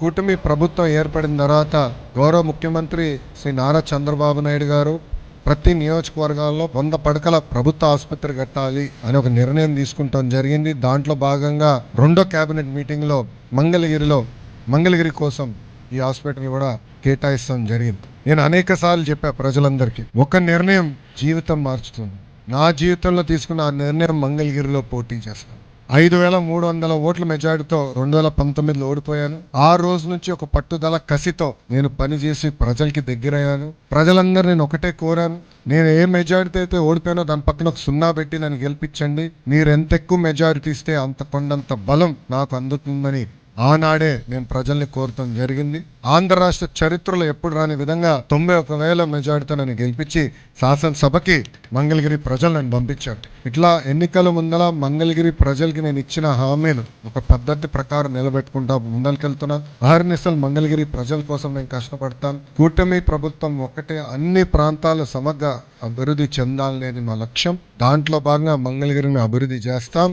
కూటమి ప్రభుత్వం ఏర్పడిన తర్వాత గౌరవ ముఖ్యమంత్రి శ్రీ నారా చంద్రబాబు నాయుడు గారు ప్రతి నియోజకవర్గాల్లో వంద పడకల ప్రభుత్వ ఆసుపత్రి కట్టాలి అని ఒక నిర్ణయం తీసుకుంటాం జరిగింది. దాంట్లో భాగంగా రెండో కేబినెట్ మీటింగ్లో మంగళగిరిలో మంగళగిరి కోసం ఈ హాస్పిటల్ కూడా కేటాయిస్తాం జరిగింది. నేను అనేక సార్లు చెప్పా ప్రజలందరికీ ఒక నిర్ణయం జీవితం మార్చుతుంది. నా జీవితంలో తీసుకున్న ఆ నిర్ణయం మంగళగిరిలో పోటీ చేస్తాను. ఐదు వేల మూడు వందల ఓట్ల మెజారిటీతో రెండు వేల పంతొమ్మిదిలో ఓడిపోయాను. ఆ రోజు నుంచి ఒక పట్టుదల కసితో నేను పనిచేసి ప్రజలకి దగ్గరయ్యాను. ప్రజలందరూ నేను ఒకటే కోరాను. నేను ఏ మెజారిటీ అయితే ఓడిపోయానో దాని పక్కన ఒక సున్నా పెట్టి నన్ను గెలిపించండి. మీరు ఎంత ఎక్కువ మెజారిటీ ఇస్తే అంత కొండంత బలం నాకు అందుతుందని ఆనాడే నేను ప్రజల్ని కోరటం జరిగింది. ఆంధ్ర రాష్ట్ర చరిత్రలో ఎప్పుడు రాని విధంగా తొంభై ఒక వేల మెజార్టీతో నన్ను గెలిపించి శాసనసభకి మంగళగిరి ప్రజలు నన్ను పంపించారు. ఇట్లా ఎన్నికల ముందల మంగళగిరి ప్రజలకి నేను ఇచ్చిన హామీలు ఒక పద్ధతి ప్రకారం నిలబెట్టుకుంటా ముందరికెళ్తున్నా. అహర్నిశలు మంగళగిరి ప్రజల కోసం నేను కష్టపడతాను. కూటమి ప్రభుత్వం ఒకటే అన్ని ప్రాంతాలు సమగ్ర అభివృద్ధి చెందాలనేది మా లక్ష్యం. దాంట్లో భాగంగా మంగళగిరిని అభివృద్ధి చేస్తాం.